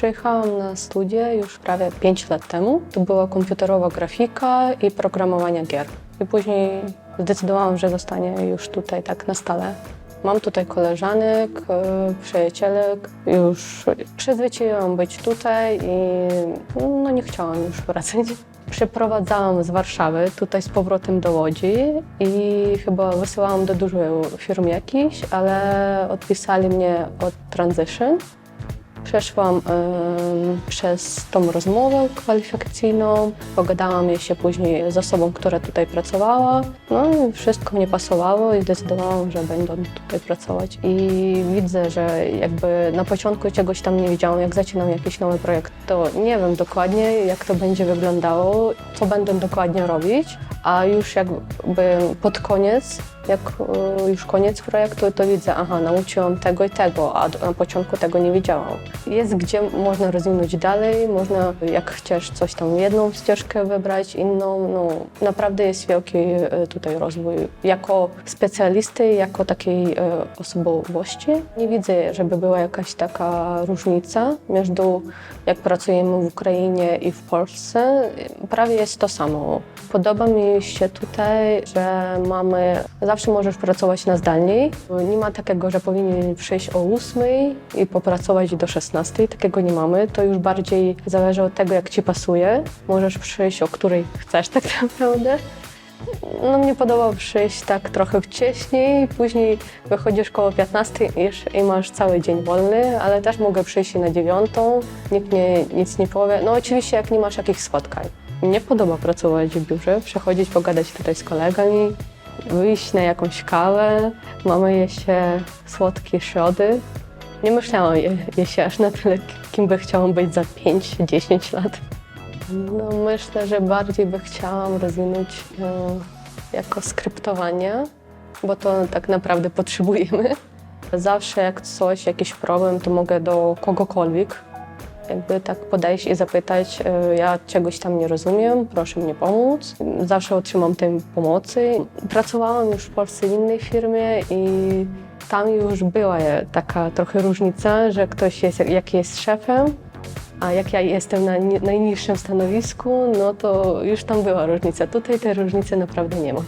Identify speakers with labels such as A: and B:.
A: Przyjechałam na studia już prawie 5 lat temu. To była komputerowa grafika i programowanie gier. I później zdecydowałam, że zostanie już tutaj tak na stale. Mam tutaj koleżanek, e, przyjacielek. Już przyzwyczaiłam być tutaj i no nie chciałam już wracać. Przeprowadzałam z Warszawy tutaj z powrotem do Łodzi i chyba wysyłałam do dużych firm jakichś, ale odpisali mnie od Transition. Przeszłam przez tą rozmowę kwalifikacyjną, pogadałam się później z osobą, która tutaj pracowała. No i wszystko mnie pasowało i zdecydowałam, że będę tutaj pracować. I widzę, że jakby na początku czegoś tam nie wiedziałam, jak zaczynam jakiś nowy projekt, to nie wiem dokładnie, jak to będzie wyglądało, co będę dokładnie robić, a już jakby pod koniec jak e, już koniec projektu, to widzę, aha, nauczyłam tego i tego, a na początku tego nie wiedziałam. Jest gdzie można rozwinąć dalej, można jak chcesz coś tam jedną ścieżkę wybrać, inną, no naprawdę jest wielki e, tutaj rozwój. Jako specjalisty, jako takiej e, osobowości nie widzę, żeby była jakaś taka różnica między jak pracujemy w Ukrainie i w Polsce. Prawie jest to samo. Podoba mi się tutaj, że mamy, zawsze możesz pracować na zdalnej. Nie ma takiego, że powinien przyjść o 8 i popracować do 16. Takiego nie mamy. To już bardziej zależy od tego, jak ci pasuje. Możesz przyjść o której chcesz tak naprawdę. No mnie podoba przyjść tak trochę wcześniej, później wychodzisz koło 15 i masz cały dzień wolny, ale też mogę przyjść na dziewiątą, nikt nie, nic nie powie. No oczywiście jak nie masz jakichś spotkań. Mnie podoba pracować w biurze, przychodzić, pogadać tutaj z kolegami, wyjść na jakąś kawę, mamy jeszcze słodkie środy. Nie myślałam je, je się aż na tyle, kim by chciałam być za 5-10 lat. No myślę, że bardziej by chciałam rozwinąć e, jako skryptowanie, bo to tak naprawdę potrzebujemy. Zawsze jak coś, jakiś problem, to mogę do kogokolwiek jakby tak podejść i zapytać, e, ja czegoś tam nie rozumiem, proszę mnie pomóc. Zawsze otrzymam tej pomocy. Pracowałam już w Polsce w innej firmie i tam już była taka trochę różnica, że ktoś jest, jak jest szefem, a jak ja jestem na ni- najniższym stanowisku, no to już tam była różnica. Tutaj tej różnicy naprawdę nie ma.